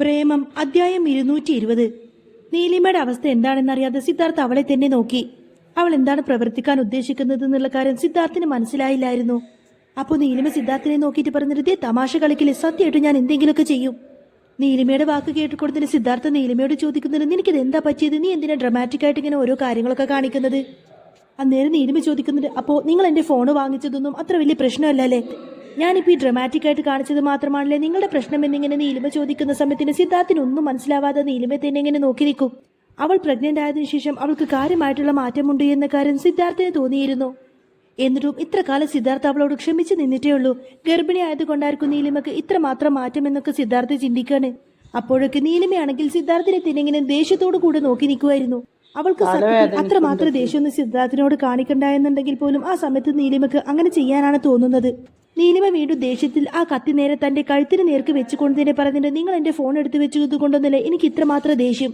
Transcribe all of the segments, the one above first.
പ്രേമം അദ്ധ്യായം ഇരുന്നൂറ്റി ഇരുപത് നീലിമയുടെ അവസ്ഥ എന്താണെന്നറിയാതെ സിദ്ധാർത്ഥ് അവളെ തന്നെ നോക്കി. അവൾ എന്താണ് പ്രവർത്തിക്കാൻ ഉദ്ദേശിക്കുന്നത് എന്നുള്ള കാര്യം സിദ്ധാർത്ഥിന് മനസ്സിലായില്ലായിരുന്നു. അപ്പോൾ നീലിമ സിദ്ധാർത്ഥിനെ നോക്കിയിട്ട് പറഞ്ഞിട്ട് "ദേ തമാശ കളിക്കില്ലേ? സത്യമായിട്ട് ഞാൻ എന്തെങ്കിലുമൊക്കെ ചെയ്യും. നീലിമയുടെ വാക്ക് കേട്ടുകൊടുത്തിന് സിദ്ധാർത്ഥ നീലിമയോട് ചോദിക്കുന്നത് നിനക്കിത് എന്താ പറ്റിയത്? നീ എന്തിനാ ഡ്രമാറ്റിക് ആയിട്ട് ഇങ്ങനെ ഓരോ കാര്യങ്ങളൊക്കെ കാണിക്കുന്നത്? അന്നേരം നീലിമ ചോദിക്കുന്നുണ്ട് അപ്പോൾ നിങ്ങൾ എന്റെ ഫോൺ വാങ്ങിച്ചതൊന്നും അത്ര വലിയ പ്രശ്നമല്ലല്ലേ ഞാനിപ്പോൾ ഈ ഡ്രമാറ്റിക് ആയിട്ട് കാണിച്ചത് മാത്രമാണല്ലേ? നിങ്ങളുടെ പ്രശ്നം എന്നിങ്ങനെ നീലിമ ചോദിക്കുന്ന സമയത്തിന് സിദ്ധാർത്ഥിന് ഒന്നും മനസ്സിലാവാതെ നീലിമ തന്നെ ഇങ്ങനെ നോക്കി നിൽക്കും. അവൾ പ്രഗ്നന്റ് ആയതിനു ശേഷം അവൾക്ക് കാര്യമായിട്ടുള്ള മാറ്റമുണ്ട് എന്ന കാര്യം സിദ്ധാർത്ഥിന് തോന്നിയിരുന്നു. എന്നിട്ടും ഇത്ര കാലം സിദ്ധാർത്ഥ അവളോട് ക്ഷമിച്ച് നിന്നിട്ടേ ഉള്ളൂ. ഗർഭിണി ആയതുകൊണ്ടായിരിക്കും നീലിമക്ക് ഇത്ര മാത്രം മാറ്റം എന്നൊക്കെ സിദ്ധാർത്ഥ ചിന്തിക്കാണ്. അപ്പോഴൊക്കെ നീലിമയാണെങ്കിൽ സിദ്ധാർത്ഥിനെ തിന്നെങ്കിലും ദേഷ്യത്തോടു കൂടെ നോക്കി നിൽക്കുമായിരുന്നു. അവൾക്ക് അത്രമാത്രം ദേഷ്യമൊന്നും സിദ്ധാർത്ഥിനോട് കാണിക്കണ്ടായെന്നുണ്ടെങ്കിൽ പോലും ആ സമയത്ത് നീലിമക്ക് അങ്ങനെ ചെയ്യാനാണ് തോന്നുന്നത്. നീലിമ വീണ്ടും ദേഷ്യത്തിൽ ആ കത്തി നേരെ തന്റെ കഴുത്തിന് നേർക്ക് വെച്ചുകൊണ്ട് തന്നെ പറഞ്ഞിട്ട് നിങ്ങൾ എന്റെ ഫോൺ എടുത്ത് വെച്ചത് കൊണ്ടൊന്നുമില്ല എനിക്ക് ഇത്രമാത്രം ദേഷ്യം.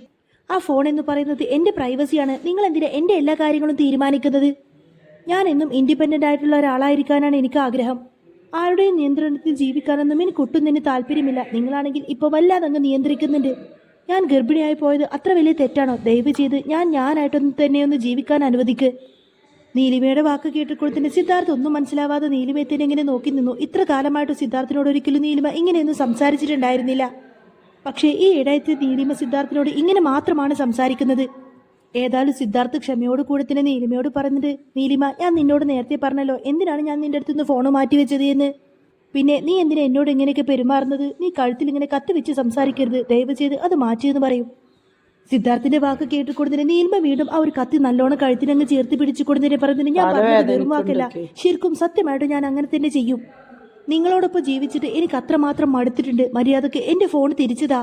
ആ ഫോൺ എന്ന് പറയുന്നത് എന്റെ പ്രൈവസിയാണ് നിങ്ങൾ എന്തിനാ എന്റെ എല്ലാ കാര്യങ്ങളും തീരുമാനിക്കുന്നത്? ഞാൻ എന്നും ഇൻഡിപെൻഡന്റ് ആയിട്ടുള്ള ഒരാളായിരിക്കാനാണ് എനിക്ക് ആഗ്രഹം. ആരുടെയും നിയന്ത്രണത്തിൽ ജീവിക്കാനൊന്നും എനിക്ക് ഒട്ടും തന്നെ താല്പര്യമില്ല. നിങ്ങളാണെങ്കിൽ ഇപ്പോൾ വല്ലാതെ അങ്ങ് നിയന്ത്രിക്കുന്നുണ്ട്. ഞാൻ ഗർഭിണിയായി പോയത് അത്ര വലിയ തെറ്റാണോ? ദയവ് ചെയ്ത് ഞാൻ ഞാനായിട്ടൊന്നും തന്നെ ഒന്ന് ജീവിക്കാൻ അനുവദിക്ക്. നീലിമയുടെ വാക്ക് കേട്ടുകൊടുത്തിന് സിദ്ധാർത്ഥ ഒന്നും മനസ്സിലാവാതെ നീലിമയത്തിനെ ഇങ്ങനെ നോക്കി നിന്നു. ഇത്ര കാലമായിട്ട് സിദ്ധാർത്ഥിനോട് ഒരിക്കലും നീലിമ ഇങ്ങനെയൊന്നും സംസാരിച്ചിട്ടുണ്ടായിരുന്നില്ല. പക്ഷേ ഈ ഇടയത്തെ നീലിമ സിദ്ധാർത്ഥിനോട് ഇങ്ങനെ മാത്രമാണ് സംസാരിക്കുന്നത്. ഏതായാലും സിദ്ധാർത്ഥ് ക്ഷമയോട് കൂടെ തന്നെ നീലിമയോട് പറഞ്ഞിട്ട് നീലിമ ഞാൻ നിന്നോട് നേരത്തെ പറഞ്ഞല്ലോ എന്തിനാണ് ഞാൻ നിന്റെ അടുത്തുനിന്ന് ഫോണ് മാറ്റി വെച്ചത് എന്ന്? പിന്നെ നീ എന്തിനാ എന്നോട് ഇങ്ങനെയൊക്കെ പെരുമാറുന്നത്? നീ കഴുത്തിൽ ഇങ്ങനെ കത്തി വെച്ച് സംസാരിക്കരുത്. ദയവ് ചെയ്ത് അത് മാറ്റിയെന്ന് പറയും. സിദ്ധാർത്ഥിന്റെ വാക്ക് കേട്ടുകൊടുത്തിന് നീൽമ വീണ്ടും ആ ഒരു കത്തി നല്ലോണം കഴുത്തിനങ്ങ് ചേർത്ത് പിടിച്ചു കൊടുത്തിനെ പറഞ്ഞതിന് ഞാൻ പറഞ്ഞത് വെറുമാക്കല്ല ശരിക്കും സത്യമായിട്ട് ഞാൻ അങ്ങനെ തന്നെ ചെയ്യും. നിങ്ങളോടൊപ്പം ജീവിച്ചിട്ട് എനിക്ക് അത്രമാത്രം മടുത്തിട്ടുണ്ട്. മര്യാദയ്ക്ക് എന്റെ ഫോൺ തിരിച്ചതാ.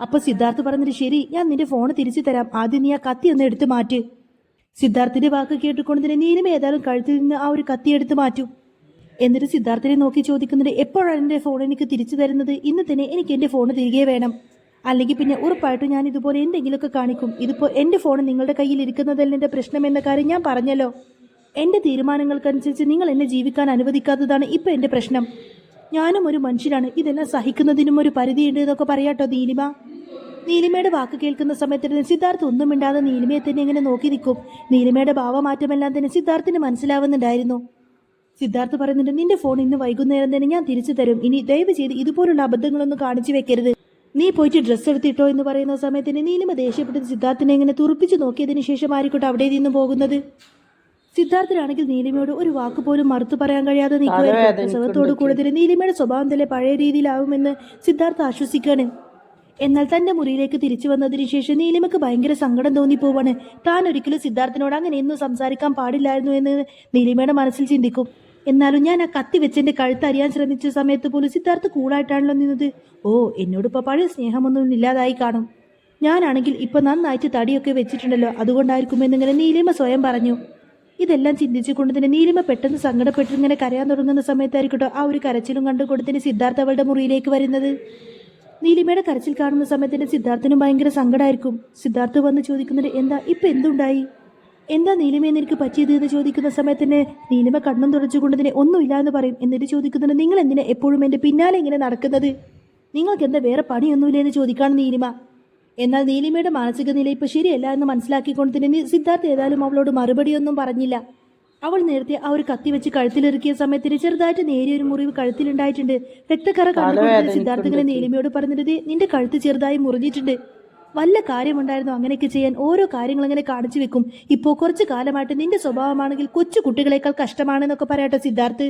അപ്പൊ സിദ്ധാർത്ഥ് പറഞ്ഞിട്ട് ശരി. ഞാൻ നിന്റെ ഫോൺ തിരിച്ചു തരാം. ആദ്യം നീ ആ കത്തി ഒന്ന് എടുത്തു മാറ്റ്. സിദ്ധാർത്ഥിന്റെ വാക്ക് കേട്ടുകൊണ്ടതിന് നീലിമ ഏതായാലും കഴുത്തിൽ നിന്ന് ആ ഒരു കത്തി എടുത്തു മാറ്റും. എന്നിട്ട് സിദ്ധാർത്ഥിനെ നോക്കി ചോദിക്കുന്നുണ്ട് എപ്പോഴാണ് എന്റെ ഫോൺ എനിക്ക് തിരിച്ചു തരുന്നത്? ഇന്ന് തന്നെ എനിക്ക് എന്റെ ഫോൺ തിരികെ വേണം. അല്ലെങ്കിൽ പിന്നെ ഉറപ്പായിട്ടും ഞാൻ ഇതുപോലെ എന്തെങ്കിലുമൊക്കെ കാണിക്കും. ഇതിപ്പോൾ എന്റെ ഫോൺ നിങ്ങളുടെ കയ്യിൽ ഇരിക്കുന്നതല്ല എന്റെ പ്രശ്നം എന്ന കാര്യം ഞാൻ പറഞ്ഞല്ലോ. എന്റെ തീരുമാനങ്ങൾക്കനുസരിച്ച് നിങ്ങൾ എന്നെ ജീവിക്കാൻ അനുവദിക്കാത്തതാണ് ഇപ്പോൾ എന്റെ പ്രശ്നം. ഞാനും ഒരു മനുഷ്യനാണ്. ഇതെല്ലാം സഹിക്കുന്നതിനും ഒരു പരിധിയുണ്ട് എന്നൊക്കെ പറയാട്ടോ നീലിമ. നീലിമയുടെ വാക്ക് കേൾക്കുന്ന സമയത്ത് സിദ്ധാർത്ഥ് ഒന്നും മിണ്ടാതെ നീലിമയെ തന്നെ ഇങ്ങനെ നോക്കി നിൽക്കും. നീലിമയുടെ ഭാവമാറ്റമെല്ലാം തന്നെ സിദ്ധാർത്ഥിന് മനസ്സിലാവുന്നുണ്ടായിരുന്നു. സിദ്ധാർത്ഥ് പറയുന്നുണ്ട് നിന്റെ ഫോൺ ഇന്ന് വൈകുന്നേരം തന്നെ ഞാൻ തിരിച്ചു തരും. ഇനി ദയവ് ചെയ്ത് ഇതുപോലുള്ള അബദ്ധങ്ങളൊന്നും കാണിച്ചു വെക്കരുത്. നീ പോയിട്ട് ഡ്രസ്സ് എടുത്തിട്ടോ എന്ന് പറയുന്ന സമയത്തിന് നീലിമ ദേഷ്യപ്പെട്ട് സിദ്ധാർത്ഥിനെ ഇങ്ങനെ തുറപ്പിച്ചു നോക്കിയതിനു ശേഷം ആയിരിക്കട്ടെ അവിടെ നിന്ന് പോകുന്നത്? സിദ്ധാർത്ഥനാണെങ്കിൽ നീലിമയോട് ഒരു വാക്ക് പോലും മറുത്തു പറയാൻ കഴിയാതെ പ്രസവത്തോട് കൂടുതൽ നീലിമയുടെ സ്വഭാവം തന്നെ പഴയ രീതിയിലാവുമെന്ന് സിദ്ധാർത്ഥ ആശ്വസിക്കാണ്. എന്നാൽ തന്റെ മുറിയിലേക്ക് തിരിച്ചു വന്നതിന് ശേഷം നീലിമക്ക് ഭയങ്കര സങ്കടം തോന്നിപ്പോവാണ്. താൻ ഒരിക്കലും സിദ്ധാർത്ഥനോട് അങ്ങനെയൊന്നും സംസാരിക്കാൻ പാടില്ലായിരുന്നു എന്ന് നീലിമയുടെ മനസ്സിൽ ചിന്തിക്കും. എന്നാലും ഞാൻ ആ കത്തി വെച്ച് എന്റെ കഴുത്ത് അറിയാൻ ശ്രമിച്ച സമയത്ത് പോലും സിദ്ധാർത്ഥ് കൂളായിട്ടാണല്ലോ നിന്നത്. ഓ എന്നോട് ഇപ്പൊ പഴയ സ്നേഹമൊന്നും ഇല്ലാതായി കാണും. ഞാനാണെങ്കിൽ ഇപ്പൊ നന്നായിട്ട് തടിയൊക്കെ വെച്ചിട്ടുണ്ടല്ലോ അതുകൊണ്ടായിരിക്കും എന്നിങ്ങനെ നീലിമ സ്വയം പറഞ്ഞു. ഇതെല്ലാം ചിന്തിച്ചുകൊണ്ട് തന്നെ നീലിമ പെട്ടെന്ന് സങ്കടപ്പെട്ടിങ്ങനെ കരയാൻ തുടങ്ങുന്ന സമയത്തായിരിക്കട്ടോ ആ ഒരു കരച്ചിലും കണ്ടുകൊടുത്തിന് സിദ്ധാർത്ഥ അവളുടെ മുറിയിലേക്ക് വരുന്നത്. നീലിമയുടെ കരച്ചിൽ കാണുന്ന സമയത്തിന് സിദ്ധാർത്ഥിനും ഭയങ്കര സങ്കടമായിരിക്കും സിദ്ധാർത്ഥ് വന്ന് ചോദിക്കുന്നത് എന്താ ഇപ്പൊ എന്തുണ്ടായി? എന്താ നീലിമേ നിനക്ക് പറ്റിയത് എന്ന് ചോദിക്കുന്ന സമയത്തിന് നീലിമ കണ്ണം തുടച്ചുകൊണ്ട് തന്നെ ഒന്നുമില്ല എന്ന് പറയും എന്നിട്ട് ചോദിക്കുന്നുണ്ട് നിങ്ങൾ എന്തിനാ എപ്പോഴും എന്റെ പിന്നാലെ ഇങ്ങനെ നടക്കുന്നത്? നിങ്ങൾക്ക് എന്താ വേറെ പണിയൊന്നുമില്ല? എന്ന് ചോദിക്കാണ് നീലിമ. എന്നാൽ നീലിമയുടെ മാനസിക നില ഇപ്പൊ ശരിയല്ല എന്ന് മനസ്സിലാക്കിക്കൊണ്ട് തന്നെ സിദ്ധാർത്ഥ് ഏതായാലും അവളോട് മറുപടിയൊന്നും പറഞ്ഞില്ല. അവൾ നേരത്തെ ആ ഒരു കത്തി വെച്ച് കഴുത്തിലിറക്കിയ സമയത്തിന് ചെറുതായിട്ട് നേരിയ ഒരു മുറിവ് കഴുത്തിലുണ്ടായിട്ടുണ്ട്. രക്തക്കറ കണ്ടുകൊണ്ട് സിദ്ധാർത്ഥങ്ങളെ നീലിമയോട് പറഞ്ഞിട്ട് നിന്റെ കഴുത്ത് ചെറുതായി മുറിഞ്ഞിട്ടുണ്ട്. വല്ല കാര്യമുണ്ടായിരുന്നു അങ്ങനെയൊക്കെ ചെയ്യാൻ? ഓരോ കാര്യങ്ങൾ ഇങ്ങനെ കാണിച്ചു വെക്കും. ഇപ്പോൾ കുറച്ച് കാലമായിട്ട് നിന്റെ സ്വഭാവമാണെങ്കിൽ കൊച്ചു കുട്ടികളെക്കാൾ കഷ്ടമാണെന്നൊക്കെ പറയാട്ടോ സിദ്ധാർത്ഥ്.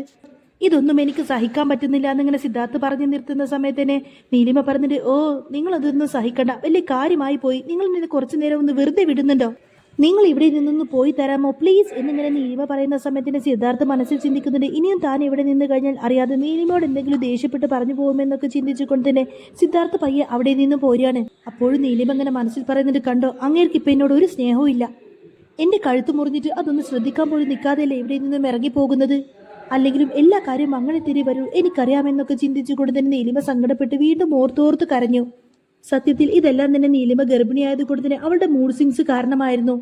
ഇതൊന്നും എനിക്ക് സഹിക്കാൻ പറ്റുന്നില്ല എന്നിങ്ങനെ സിദ്ധാർത്ഥ് പറഞ്ഞു നിർത്തുന്ന സമയത്ത് തന്നെ നീലിമ പറഞ്ഞിട്ട് ഓ നിങ്ങൾ അതൊന്നും സഹിക്കണ്ട. വലിയ കാര്യമായി പോയി. നിങ്ങൾ നിന്നെ കുറച്ചു നേരം ഒന്ന് വെറുതെ വിടുന്നുണ്ടോ? നിങ്ങൾ ഇവിടെ നിന്നൊന്ന് പോയി തരാമോ? പ്ലീസ് എന്നിങ്ങനെ നീലിമ പറയുന്ന സമയത്തിന് സിദ്ധാർത്ഥ മനസ്സിൽ ചിന്തിക്കുന്നുണ്ട്. ഇനിയും താൻ ഇവിടെ നിന്ന് കഴിഞ്ഞാൽ അറിയാതെ നീലിമയോട് എന്തെങ്കിലും ദേഷ്യപ്പെട്ട് പറഞ്ഞു പോകുമെന്നൊക്കെ ചിന്തിച്ചുകൊണ്ട് തന്നെ സിദ്ധാർത്ഥ പയ്യെ അവിടെ നിന്ന് പോരുകയാണ്. അപ്പോഴും നീലിമ അങ്ങനെ മനസ്സിൽ പറയുന്നുണ്ട് കണ്ടോ അങ്ങേർക്ക് ഇപ്പം എന്നോട് ഒരു സ്നേഹവും ഇല്ല. എന്റെ കഴുത്ത് മുറിഞ്ഞിട്ട് അതൊന്ന് ശ്രദ്ധിക്കാൻ പോലും നിൽക്കാതെയല്ലേ ഇവിടെ നിന്നും ഇറങ്ങി പോകുന്നത്? അല്ലെങ്കിലും എല്ലാ കാര്യവും അങ്ങനെ തിരി വരൂ എനിക്കറിയാമെന്നൊക്കെ ചിന്തിച്ചുകൊണ്ട് തന്നെ നീലിമ സങ്കടപ്പെട്ട് വീണ്ടും ഓർത്തോർത്ത് കരഞ്ഞു. സത്യത്തിൽ ഇതെല്ലാം തന്നെ നീലിമ ഗർഭിണിയായത് കൊണ്ട് തന്നെ അവളുടെ മൂഡ് സിങ്സ് കാരണമായിരുന്നു.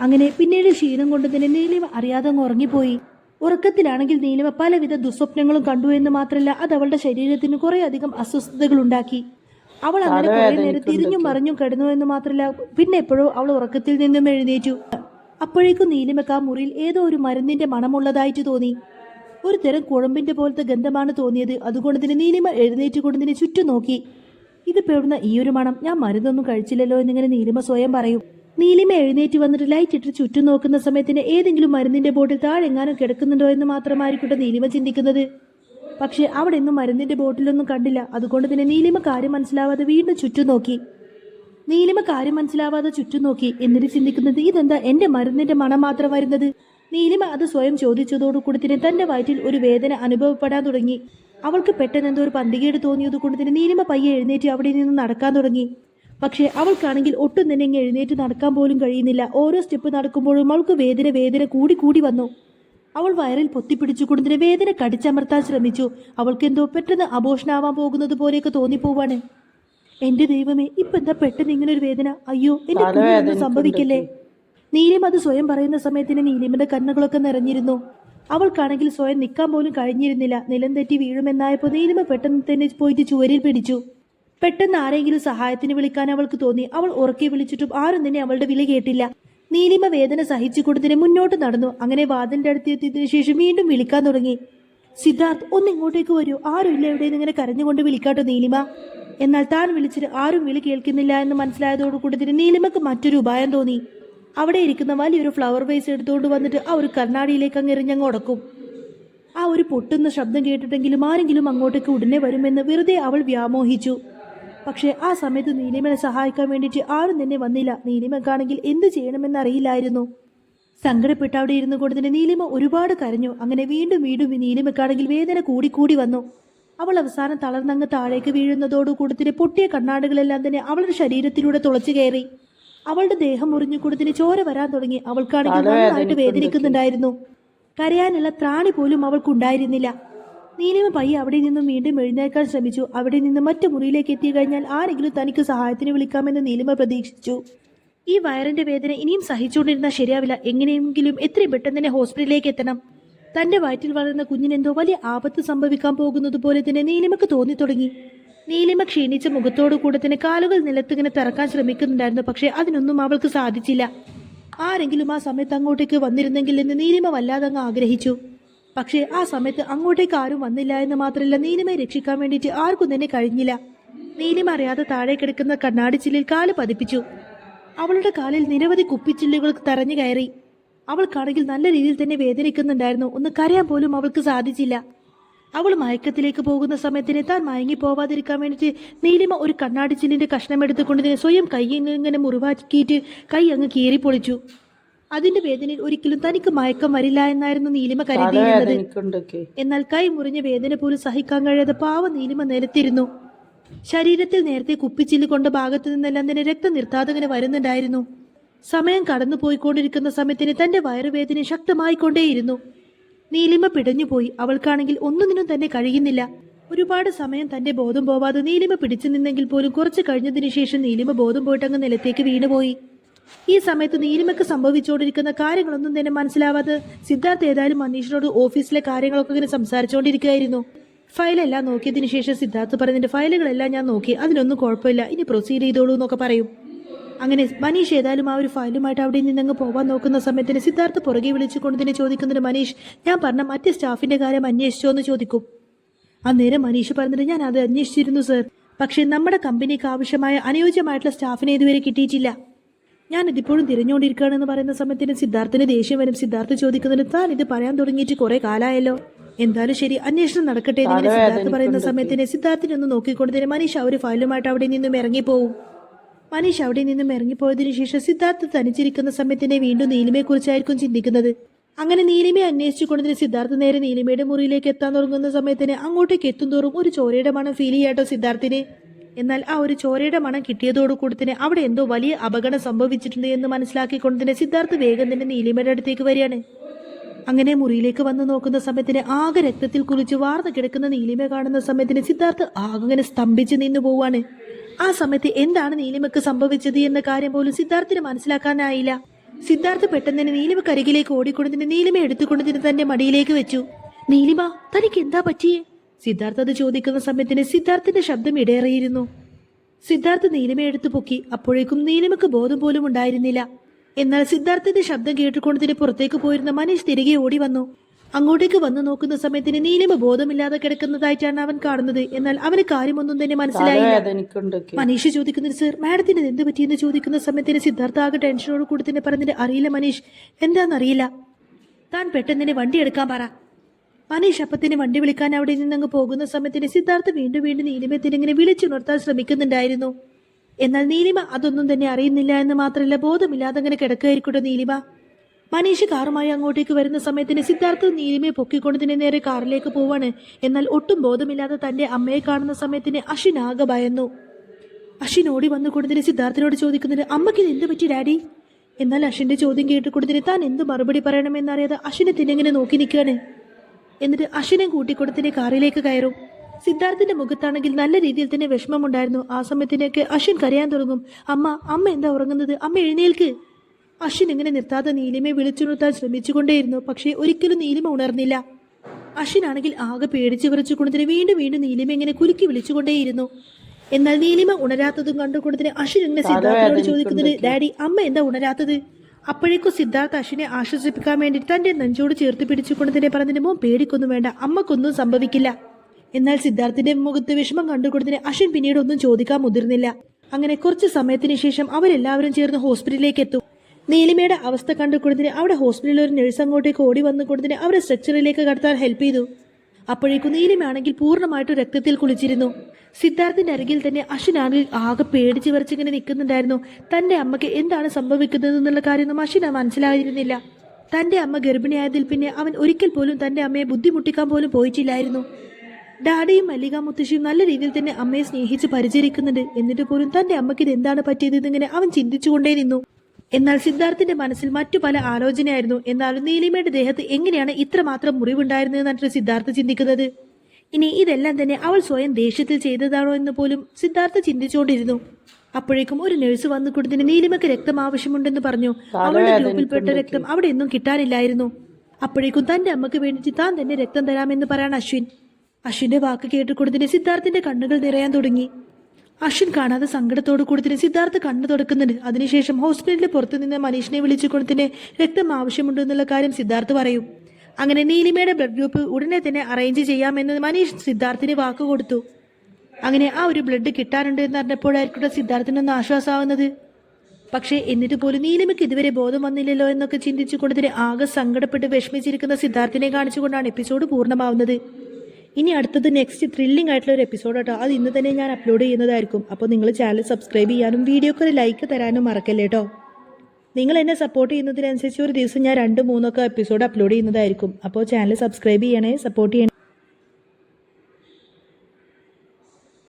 അങ്ങനെ പിന്നീട് ക്ഷീണം കൊണ്ട് തന്നെ നീലിമ അറിയാതെ ഉറങ്ങിപ്പോയി. ഉറക്കത്തിലാണെങ്കിൽ നീലിമ പലവിധ ദുസ്വപ്നങ്ങളും കണ്ടു എന്ന് മാത്രമല്ല അത് അവളുടെ ശരീരത്തിന് കുറെ അധികം അസ്വസ്ഥതകൾ ഉണ്ടാക്കി. അവൾ അങ്ങനെ കുറെ നേരം തിരിഞ്ഞും മറിഞ്ഞും കിടന്നു എന്ന് മാത്രമല്ല പിന്നെ എപ്പോഴോ അവൾ ഉറക്കത്തിൽ നിന്നും എഴുന്നേറ്റു. അപ്പോഴേക്കും നീലിമക്ക് ആ മുറിയിൽ ഏതോ ഒരു മരുന്നിന്റെ മണമുള്ളതായിട്ട് തോന്നി. ഒരു തരം കുഴമ്പിന്റെ പോലത്തെ ഗന്ധമാണ് തോന്നിയത്. അതുകൊണ്ട് തന്നെ നീലിമ എഴുന്നേറ്റുകൊണ്ട് തന്നെ ചുറ്റും നോക്കി. ഇത് പേടുന്ന ഈ ഒരു മണം? ഞാൻ മരുന്നൊന്നും കഴിച്ചില്ലല്ലോ എന്നിങ്ങനെ നീലിമ സ്വയം പറയും. നീലിമ എഴുന്നേറ്റ് വന്നിട്ട് ലൈറ്റ് ഇട്ട് ചുറ്റും നോക്കുന്ന സമയത്തിന് ഏതെങ്കിലും മരുന്നിന്റെ ബോട്ടിൽ താഴെങ്ങാനും കിടക്കുന്നുണ്ടോ എന്ന് മാത്രമായിരിക്കട്ടെ നീലിമ ചിന്തിക്കുന്നത്. പക്ഷേ അവിടെ ഒന്നും മരുന്നിന്റെ ബോട്ടിലൊന്നും കണ്ടില്ല. അതുകൊണ്ട് തന്നെ നീലിമ കാര്യം മനസ്സിലാവാതെ വീണ്ടും ചുറ്റും നോക്കി. നീലിമ കാര്യം മനസ്സിലാവാതെ ചുറ്റും നോക്കി. എന്നിട്ട് ചിന്തിക്കുന്നത് ഇതെന്താ എന്റെ മരുന്നിന്റെ മണം മാത്രം വരുന്നത്? നീലിമ അത് സ്വയം ചോദിച്ചതോടുകൂടി തന്നെ തന്റെ വയറ്റിൽ ഒരു വേദന അനുഭവപ്പെടാൻ തുടങ്ങി. അവൾക്ക് പെട്ടെന്ന് എന്തോ ഒരു പന്തികേട് തോന്നിയത് കൊണ്ട് തന്നെ നീലിമ പയ്യെ എഴുന്നേറ്റ് അവിടെ നിന്ന് നടക്കാൻ തുടങ്ങി. പക്ഷേ അവൾക്കാണെങ്കിൽ ഒട്ടും തന്നെ ഇങ്ങ് എഴുന്നേറ്റ് നടക്കാൻ പോലും കഴിയുന്നില്ല. ഓരോ സ്റ്റെപ്പ് നടക്കുമ്പോഴും അവൾക്ക് വേദന വേദന കൂടി കൂടി വന്നു. അവൾ വയറിൽ പൊത്തിപ്പിടിച്ചുകൊണ്ട് തന്നെ വേദന കടിച്ചമർത്താൻ ശ്രമിച്ചു. അവൾക്ക് എന്തോ പെട്ടെന്ന് അപോഷണാവാൻ പോകുന്നത് പോലെയൊക്കെ തോന്നിപ്പോവാണ്. എന്റെ ദൈവമേ ഇപ്പൊ എന്താ പെട്ടെന്ന് ഇങ്ങനെ ഒരു വേദന? അയ്യോ എന്റെ കുഞ്ഞിനൊന്നും സംഭവിക്കല്ലേ? നീലിമ അത് സ്വയം പറയുന്ന സമയത്തിന് നീലിമയുടെ കണ്ണുകളൊക്കെ നിറഞ്ഞിരുന്നു. അവൾക്കാണെങ്കിൽ സ്വയം നിൽക്കാൻ പോലും കഴിഞ്ഞിരുന്നില്ല. നിലം തെറ്റി വീഴുമെന്നായപ്പോൾ നീലിമ പെട്ടെന്ന് തന്നെ പോയിട്ട് ചുവരിൽ പിടിച്ചു. പെട്ടെന്ന് ആരെങ്കിലും സഹായത്തിന് വിളിക്കാൻ അവൾക്ക് തോന്നി. അവൾ ഉറക്കി വിളിച്ചിട്ടും ആരും തന്നെ അവളുടെ വില കേട്ടില്ല. നീലിമ വേദന സഹിച്ചുകൊണ്ട് തന്നെ മുന്നോട്ട് നടന്നു. അങ്ങനെ വാതിന്റെ അടുത്തെത്തിയതിനു ശേഷം വീണ്ടും വിളിക്കാൻ തുടങ്ങി. സിദ്ധാർത്ഥ് ഒന്ന് ഇങ്ങോട്ടേക്ക് വരൂ. ആരുമില്ല ഇവിടെ ഇങ്ങനെ കരഞ്ഞുകൊണ്ട് വിളിക്കാട്ടോ നീലിമ. എന്നാൽ താൻ വിളിച്ചിട്ട് ആരും വിളി കേൾക്കുന്നില്ല എന്ന് മനസ്സിലായതോടുകൂടി തന്നെ നീലിമക്ക് മറ്റൊരു ഉപായം തോന്നി. അവിടെ ഇരിക്കുന്ന വലിയൊരു ഫ്ലവർ വേസ് എടുത്തുകൊണ്ട് വന്നിട്ട് ആ ഒരു കണ്ണാടിയിലേക്ക് അങ്ങ് എറിഞ്ഞങ്ങ് ഉടക്കും ആ ഒരു പൊട്ടുന്ന ശബ്ദം കേട്ടിട്ടെങ്കിലും ആരെങ്കിലും അങ്ങോട്ടേക്ക് ഉടനെ വരുമെന്ന് വെറുതെ അവൾ വ്യാമോഹിച്ചു. പക്ഷേ ആ സമയത്ത് നീലിമനെ സഹായിക്കാൻ വേണ്ടിയിട്ട് ആരും തന്നെ വന്നില്ല. നീലിമക്കാണെങ്കിൽ എന്ത് ചെയ്യണമെന്ന് അറിയില്ലായിരുന്നു സങ്കടപ്പെട്ട് അവിടെ ഇരുന്നു കൊണ്ട് തന്നെ നീലിമ ഒരുപാട് കരഞ്ഞു. അങ്ങനെ വീണ്ടും വീണ്ടും നീലിമക്കാണെങ്കിൽ വേദന കൂടിക്കൂടി വന്നു. അവൾ അവസാനം തളർന്നങ്ങ് താഴേക്ക് വീഴുന്നതോടുകൂടി തന്നെ പൊട്ടിയ കണ്ണാടുകളെല്ലാം തന്നെ അവളുടെ ശരീരത്തിലൂടെ തുളച്ചു കയറി. അവളുടെ ദേഹം മുറിഞ്ഞു കൊടുത്തിന് ചോര വരാൻ തുടങ്ങി. അവൾക്കാണെങ്കിൽ നന്നായിട്ട് വേദനിക്കുന്നുണ്ടായിരുന്നു. കരയാനുള്ള ത്രാണി പോലും അവൾക്കുണ്ടായിരുന്നില്ല നീലിമ പയ്യെ അവിടെ നിന്നും വീണ്ടും എഴുന്നേൽക്കാൻ ശ്രമിച്ചു. അവിടെ നിന്ന് മറ്റു മുറിയിലേക്ക് എത്തി കഴിഞ്ഞാൽ ആരെങ്കിലും തനിക്ക് സഹായത്തിന് വിളിക്കാമെന്ന് നീലിമ പ്രതീക്ഷിച്ചു. ഈ വയറിന്റെ വേദന ഇനിയും സഹിച്ചുകൊണ്ടിരുന്നാൽ ശരിയാവില്ല. എങ്ങനെയെങ്കിലും എത്രയും പെട്ടെന്ന് തന്നെ ഹോസ്പിറ്റലിലേക്ക് എത്തണം. തന്റെ വയറ്റിൽ വളർന്ന കുഞ്ഞിനെന്തോ വലിയ ആപത്ത് സംഭവിക്കാൻ പോകുന്നത് പോലെ തന്നെ നീലിമക്ക് തോന്നി തുടങ്ങി നീലിമ ക്ഷീണിച്ച മുഖത്തോടു കൂടെ തന്നെ കാലുകൾ നിലത്തിങ്ങനെ തറക്കാൻ ശ്രമിക്കുന്നുണ്ടായിരുന്നു. പക്ഷേ അതിനൊന്നും അവൾക്ക് സാധിച്ചില്ല. ആരെങ്കിലും ആ സമയത്ത് അങ്ങോട്ടേക്ക് വന്നിരുന്നെങ്കിൽ എന്ന് നീലിമ വല്ലാതെ അങ്ങ് ആഗ്രഹിച്ചു. പക്ഷേ ആ സമയത്ത് അങ്ങോട്ടേക്ക് ആരും വന്നില്ല എന്ന് മാത്രമല്ല നീലിമയെ രക്ഷിക്കാൻ വേണ്ടിയിട്ട് ആർക്കും തന്നെ കഴിഞ്ഞില്ല. നീലിമ അറിയാതെ താഴെ കിടക്കുന്ന കണ്ണാടിച്ചില്ലിൽ കാൽ പതിപ്പിച്ചു. അവളുടെ കാലിൽ നിരവധി കുപ്പിച്ചില്ലുകൾ തറഞ്ഞു കയറി. അവൾക്കാണെങ്കിൽ നല്ല രീതിയിൽ തന്നെ വേദനിക്കുന്നുണ്ടായിരുന്നു. ഒന്ന് കരയാൻ പോലും അവൾക്ക് സാധിച്ചില്ല. അവൾ മയക്കത്തിലേക്ക് പോകുന്ന സമയത്തിന് താൻ മയങ്ങി പോവാതിരിക്കാൻ വേണ്ടിയിട്ട് നീലിമ ഒരു കണ്ണാടി ചില്ലിന്റെ കഷ്ണം എടുത്തുകൊണ്ട് തന്നെ സ്വയം കൈ ഇങ്ങനെ മുറിവാക്കിയിട്ട് കൈ അങ്ങ് കീറി പൊളിച്ചു. അതിന്റെ വേദനയിൽ ഒരിക്കലും തനിക്ക് മയക്കം വരില്ല എന്നായിരുന്നു നീലിമ കരുതിയിരുന്നത്. എന്നാൽ കൈ മുറിഞ്ഞ വേദന പോലും സഹിക്കാൻ കഴിയാതെ പാവ നീലിമ നിലത്തിരുന്നു. ശരീരത്തിൽ നേരത്തെ കുപ്പിച്ചില്ല് കൊണ്ട ഭാഗത്തു നിന്നെല്ലാം തന്നെ രക്തം നിർത്താതെങ്ങനെ വരുന്നുണ്ടായിരുന്നു? സമയം കടന്നു പോയിക്കൊണ്ടിരിക്കുന്ന സമയത്തിന് തന്റെ വയറുവേദന ശക്തമായിക്കൊണ്ടേയിരുന്നു. നീലിമ പിടഞ്ഞുപോയി. അവൾക്കാണെങ്കിൽ ഒന്നിനും തന്നെ കഴിയുന്നില്ല. ഒരുപാട് സമയം തന്റെ ബോധം പോവാതെ നീലിമ പിടിച്ചു നിന്നെങ്കിൽ പോലും കുറച്ച് കഴിഞ്ഞതിനു ശേഷം നീലിമ ബോധം പോയിട്ടങ്ങ് നിലത്തേക്ക് വീണുപോയി. ഈ സമയത്ത് നീലിമയ്ക്ക് സംഭവിച്ചുകൊണ്ടിരിക്കുന്ന കാര്യങ്ങളൊന്നും തന്നെ മനസ്സിലാവാതെ സിദ്ധാർത്ഥ് ഏതായാലും മനീഷിനോട് ഓഫീസിലെ കാര്യങ്ങളൊക്കെ ഇങ്ങനെ സംസാരിച്ചുകൊണ്ടിരിക്കുകയായിരുന്നു. ഫയലെല്ലാം നോക്കിയതിനു ശേഷം സിദ്ധാർത്ഥ് പറഞ്ഞതിന്റെ ഫയലുകളെല്ലാം ഞാൻ നോക്കി. അതിനൊന്നും കുഴപ്പമില്ല. ഇനി പ്രൊസീഡ് ചെയ്തോളൂ എന്നൊക്കെ പറയും. അങ്ങനെ മനീഷ് ഏതായാലും ആ ഒരു ഫയലുമായിട്ട് അവിടെ നിന്നങ്ങ് പോവാൻ നോക്കുന്ന സമയത്തിന് സിദ്ധാർത്ഥ് പുറകെ വിളിച്ചുകൊണ്ട് തന്നെ ചോദിക്കുന്നുണ്ട് മനീഷ് ഞാൻ പറഞ്ഞ മറ്റേ സ്റ്റാഫിന്റെ കാര്യം അന്വേഷിച്ചോ എന്ന് ചോദിക്കും. അന്നേരം മനീഷ് പറഞ്ഞിട്ട് ഞാൻ അത് അന്വേഷിച്ചിരുന്നു സർ. പക്ഷേ നമ്മുടെ കമ്പനിക്ക് ആവശ്യമായ അനുയോജ്യമായിട്ടുള്ള സ്റ്റാഫിനെ ഇതുവരെ കിട്ടിയിട്ടില്ല. ഞാൻ ഇതിപ്പോഴും തിരഞ്ഞുകൊണ്ടിരിക്കുകയാണെന്ന് പറയുന്ന സമയത്തിന് സിദ്ധാർത്ഥിന് ദേഷ്യം വരും. സിദ്ധാർത്ഥ് ചോദിക്കുന്നതിന് താൻ ഇത് പറയാൻ തുടങ്ങിയിട്ട് കുറെ കാലമായല്ലോ എന്തായാലും ശരി അന്വേഷണം നടക്കട്ടെ എന്നിങ്ങനെ സിദ്ധാർത്ഥ് പറയുന്ന സമയത്തിന് സിദ്ധാർത്ഥിനെ ഒന്ന് നോക്കിക്കൊണ്ട് തന്നെ മനീഷ് ആ ഒരു ഫയലുമായിട്ട് അവിടെ നിന്നും ഇറങ്ങിപ്പോവും. മനീഷ് അവിടെ നിന്നും ഇറങ്ങിപ്പോയതിനു ശേഷം സിദ്ധാർത്ഥ് തനിച്ചിരിക്കുന്ന സമയത്തിനെ വീണ്ടും നീലിമയെ കുറിച്ചായിരിക്കും ചിന്തിക്കുന്നത്. അങ്ങനെ നീലിമയെ അന്വേഷിച്ചുകൊണ്ട് തന്നെ സിദ്ധാർത്ഥ് നേരെ നീലിമയുടെ മുറിയിലേക്ക് എത്താൻ തുടങ്ങുന്ന സമയത്തിന് അങ്ങോട്ടേക്ക് എത്തും തോറും ഒരു ചോരയുടെ മണം ഫീൽ ചെയ്യാട്ടോ സിദ്ധാർത്ഥിന്. എന്നാൽ ആ ഒരു ചോരയുടെ മണം കിട്ടിയതോടുകൂടി തന്നെ അവിടെ എന്തോ വലിയ അപകടം സംഭവിച്ചിട്ടുണ്ട് എന്ന് മനസ്സിലാക്കിക്കൊണ്ട് തന്നെ സിദ്ധാർത്ഥ് വേഗം തന്നെ നീലിമയുടെ അടുത്തേക്ക് വരികയാണ്. അങ്ങനെ മുറിയിലേക്ക് വന്ന് നോക്കുന്ന സമയത്തിന് ആകെ രക്തത്തിൽ കുളിച്ച് വാർന്നു കിടക്കുന്ന നീലിമ കാണുന്ന സമയത്തിന് സിദ്ധാർത്ഥ് ആകെ സ്തംഭിച്ച് നിന്ന് പോവാണ്. ആ സമയത്ത് എന്താണ് നീലിമക്ക് സംഭവിച്ചത് എന്ന കാര്യം പോലും സിദ്ധാർത്ഥിന് മനസ്സിലാക്കാനായില്ല. സിദ്ധാർത്ഥ് പെട്ടെന്ന് തന്നെ നീലിമ കരികിലേക്ക് ഓടിക്കൊണ്ടതിന് നീലിമ എടുത്തുകൊണ്ടതിന് തന്റെ മടിയിലേക്ക് വെച്ചു. നീലിമ തനിക്ക് എന്താ പറ്റിയേ? സിദ്ധാർത്ഥ് അത് ചോദിക്കുന്ന സമയത്തിന് സിദ്ധാർത്ഥിന്റെ ശബ്ദം ഇടേറിയിരുന്നു സിദ്ധാർത്ഥ് നീലിമ എടുത്തു പൊക്കി. അപ്പോഴേക്കും നീലിമക്ക് ബോധം പോലും ഉണ്ടായിരുന്നില്ല. എന്നാൽ സിദ്ധാർത്ഥിന്റെ ശബ്ദം കേട്ടുകൊണ്ടതിന് പുറത്തേക്ക് പോയിരുന്ന മനീഷ് തിരികെ ഓടി വന്നു. അങ്ങോട്ടേക്ക് വന്നു നോക്കുന്ന സമയത്തിന് നീലിമ ബോധമില്ലാതെ കിടക്കുന്നതായിട്ടാണ് അവൻ കാണുന്നത്. എന്നാൽ അവന് കാര്യമൊന്നും തന്നെ മനസ്സിലായില്ല. മനീഷ് ചോദിക്കുന്നത് സർ മാഡത്തിന് എന്ത് പറ്റിയെന്ന് ചോദിക്കുന്ന സമയത്തിന് സിദ്ധാർത്ഥ ആകെ ടെൻഷനോട് കൂടി തന്നെ പറഞ്ഞിട്ട് അറിയില്ല മനീഷ് എന്താണെന്നറിയില്ല താൻ പെട്ടെന്ന് വണ്ടി എടുക്കാൻ പറ. മനീഷ് അപ്പത്തിന് വണ്ടി വിളിക്കാൻ അവിടെ നിന്നങ്ങ് പോകുന്ന സമയത്തിന് സിദ്ധാർത്ഥ വീണ്ടും വീണ്ടും നീലിമത്തിന് ഇങ്ങനെ വിളിച്ചുണർത്താൻ ശ്രമിക്കുന്നുണ്ടായിരുന്നു. എന്നാൽ നീലിമ അതൊന്നും തന്നെ അറിയുന്നില്ല എന്ന് മാത്രമല്ല ബോധമില്ലാതെ അങ്ങനെ കിടക്കുകയായിരിക്കട്ടെ നീലിമ. മനീഷ് കാറുമായി അങ്ങോട്ടേക്ക് വരുന്ന സമയത്തിന് സിദ്ധാർത്ഥ് നീലിമയെ പൊക്കിക്കൊണ്ടതിന് നേരെ കാറിലേക്ക് പോവാണ്. എന്നാൽ ഒട്ടും ബോധമില്ലാതെ തന്റെ അമ്മയെ കാണുന്ന സമയത്തിന് അശ്വിൻ ആകെ ഭയന്നു. അശ്വിൻ ഓടി വന്നു കൊടുത്തിന് സിദ്ധാർത്ഥിനോട് ചോദിക്കുന്നത് അമ്മയ്ക്ക് എന്ത് പറ്റി ഡാഡി? എന്നാൽ അശ്വിന്റെ ചോദ്യം കേട്ട് കൊടുത്തിന് താൻ എന്ത് മറുപടി പറയണമെന്നറിയാതെ അശ്വിനെ തിന്നെങ്ങനെ നോക്കി നിൽക്കുകയാണ്. എന്നിട്ട് അശ്വിനെ കൂട്ടിക്കൊടുത്തിന് കാറിലേക്ക് കയറും. സിദ്ധാർത്ഥിന്റെ മുഖത്താണെങ്കിൽ നല്ല രീതിയിൽ തന്നെ വിഷമമുണ്ടായിരുന്നു. ആ സമയത്തിനൊക്കെ അശ്വിൻ കരയാൻ തുടങ്ങും. അമ്മ അമ്മ എന്താ ഉറങ്ങുന്നത്? അമ്മ എഴുന്നേൽക്ക്. അശ്വിൻ ഇങ്ങനെ നിർത്താതെ നീലിമയെ വിളിച്ചുണർത്താൻ ശ്രമിച്ചുകൊണ്ടേയിരുന്നു പക്ഷേ ഒരിക്കലും നീലിമ ഉണർന്നില്ല. അശ്വിനാണെങ്കിൽ ആകെ പേടിച്ചു വിറച്ചുകൊണ്ടതിന് വീണ്ടും വീണ്ടും നീലിമ ഇങ്ങനെ കുലുക്കി വിളിച്ചുകൊണ്ടേയിരുന്നു. എന്നാൽ നീലിമ ഉണരാത്തതും കണ്ടുകൊണ്ടതിന് അശ്വിൻ ഇങ്ങനെ സിദ്ധാർത്ഥനോട് ചോദിക്കുന്നത് ഡാഡി അമ്മ എന്താ ഉണരാത്തത്? അപ്പോഴേക്കും സിദ്ധാർത്ഥ അശ്വിനെ ആശ്വസിപ്പിക്കാൻ വേണ്ടി തന്റെ നെഞ്ചോട് ചേർത്ത് പിടിച്ചുകൊണ്ട് തന്നെ പറഞ്ഞതിന് മോൻ പേടിക്കൊന്നും വേണ്ട അമ്മക്കൊന്നും സംഭവിക്കില്ല. എന്നാൽ സിദ്ധാർത്ഥിന്റെ മുഖത്ത് വിഷമം കണ്ടുകൊടുത്തിന് അശ്വിൻ പിന്നീട് ഒന്നും ചോദിക്കാൻ മുതിർന്നില്ല. അങ്ങനെ കുറച്ച് സമയത്തിന് ശേഷം അവരെല്ലാവരും ചേർന്ന് ഹോസ്പിറ്റലിലേക്ക് എത്തും. നീലിമയുടെ അവസ്ഥ കണ്ടു കൊടുത്തിന് അവിടെ ഹോസ്പിറ്റലിൽ ഒരു നഴ്സ് അങ്ങോട്ടേക്ക് ഓടി വന്നു കൊടുത്തിന് അവരെ സ്ട്രെച്ചറിലേക്ക് കടത്താൻ ഹെൽപ്പ് ചെയ്തു. അപ്പോഴേക്കും നീലിമയാണെങ്കിൽ പൂർണമായിട്ടും രക്തത്തിൽ കുളിച്ചിരുന്നു. സിദ്ധാർത്ഥിന്റെ അരികിൽ തന്നെ അശ്വിനാണെങ്കിൽ ആകെ പേടിച്ച് വരച്ചിങ്ങനെ നിൽക്കുന്നുണ്ടായിരുന്നു. തന്റെ അമ്മയ്ക്ക് എന്താണ് സംഭവിക്കുന്നത് എന്നുള്ള കാര്യമൊന്നും അശ്വിന മനസ്സിലായിരുന്നില്ല. തന്റെ അമ്മ ഗർഭിണിയായതിൽ പിന്നെ അവൻ ഒരിക്കൽ പോലും തന്റെ അമ്മയെ ബുദ്ധിമുട്ടിക്കാൻ പോലും പോയിട്ടില്ലായിരുന്നു. ഡാഡിയും മല്ലിക മുത്തശ്ശിയും നല്ല രീതിയിൽ തന്നെ അമ്മയെ സ്നേഹിച്ച് പരിചരിക്കുന്നുണ്ട്. എന്നിട്ട് പോലും തന്റെ അമ്മയ്ക്ക് ഇത് എന്താണ് പറ്റിയത് എന്നിങ്ങനെ അവൻ ചിന്തിച്ചുകൊണ്ടേ നിന്നു എന്നാൽ സിദ്ധാർത്ഥിന്റെ മനസ്സിൽ മറ്റു പല ആലോചനയായിരുന്നു. എന്നാലും നീലിമയുടെ ദേഹത്ത് എങ്ങനെയാണ് ഇത്രമാത്രം മുറിവുണ്ടായിരുന്നത് സിദ്ധാർത്ഥ് സിദ്ധാർത്ഥ ചിന്തിക്കുന്നത്. ഇനി ഇതെല്ലാം തന്നെ അവൾ സ്വയം ദേഷ്യത്തിൽ ചെയ്തതാണോ എന്ന് പോലും സിദ്ധാർത്ഥ ചിന്തിച്ചുകൊണ്ടിരുന്നു. അപ്പോഴേക്കും ഒരു നഴ്സ് വന്നു കൊടുത്തിന് നീലിമയ്ക്ക് രക്തം ആവശ്യമുണ്ടെന്ന് പറഞ്ഞു. അവളുടെ ഗ്രൂപ്പിൽപ്പെട്ട രക്തം അവിടെ ഒന്നും കിട്ടാനില്ലായിരുന്നു. അപ്പോഴേക്കും തന്റെ അമ്മയ്ക്ക് വേണ്ടിയിട്ട് താൻ തന്നെ രക്തം തരാമെന്ന് പറയാൻ അശ്വിൻ. അശ്വിന്റെ വാക്ക് കേട്ടുകൊടുത്തിന് സിദ്ധാർത്ഥിന്റെ കണ്ണുകൾ നിറയാൻ തുടങ്ങി. അശ്വിൻ കാണാതെ സങ്കടത്തോട് കൂടി സിദ്ധാർത്ഥ കണ്ണു തുടക്കുന്നുണ്ട്. അതിനുശേഷം ഹോസ്പിറ്റലിൽ പുറത്തു നിന്ന് മനീഷിനെ വിളിച്ചു തന്നെ രക്തം ആവശ്യമുണ്ട് എന്നുള്ള കാര്യം സിദ്ധാർത്ഥ് പറയും. അങ്ങനെ നീലിമയുടെ ബ്ലഡ് ഗ്രൂപ്പ് ഉടനെ തന്നെ അറേഞ്ച് ചെയ്യാമെന്ന് മനീഷ് സിദ്ധാർത്ഥിന് വാക്ക് കൊടുത്തു. അങ്ങനെ ആ ഒരു ബ്ലഡ് കിട്ടാനുണ്ട് എന്ന് അറിഞ്ഞപ്പോഴായിരിക്കും സിദ്ധാർത്ഥിനൊന്ന് ആശ്വാസമാവുന്നത് പക്ഷേ എന്നിട്ട് പോലും നീലിമയ്ക്ക് ഇതുവരെ ബോധം വന്നില്ലല്ലോ എന്നൊക്കെ ചിന്തിച്ചു കൊണ്ടതിന് ആകെ സങ്കടപ്പെട്ട് വിഷമിച്ചിരിക്കുന്ന സിദ്ധാർത്ഥിനെ കാണിച്ചുകൊണ്ടാണ് എപ്പിസോഡ് പൂർണമാവുന്നത്. ഇനി അടുത്തത് നെക്സ്റ്റ് ത്രില്ലിംഗ് ആയിട്ടുള്ള ഒരു എപ്പിസോഡ് കേട്ടോ അത് ഇന്ന് തന്നെ ഞാൻ അപ്ലോഡ് ചെയ്യുന്നതായിരിക്കും. അപ്പോൾ നിങ്ങൾ ചാനൽ സബ്സ്ക്രൈബ് ചെയ്യാനും വീഡിയോക്ക് ഒരു ലൈക്ക് തരാനും മറക്കല്ലേ കേട്ടോ നിങ്ങൾ എന്നെ സപ്പോർട്ട് ചെയ്യുന്നതിനനുസരിച്ച് ഒരു ദിവസം ഞാൻ രണ്ട് മൂന്നൊക്കെ എപ്പിസോഡ് അപ്ലോഡ് ചെയ്യുന്നതായിരിക്കും. അപ്പോൾ ചാനൽ സബ്സ്ക്രൈബ് ചെയ്യണേ സപ്പോർട്ട് ചെയ്യണേ.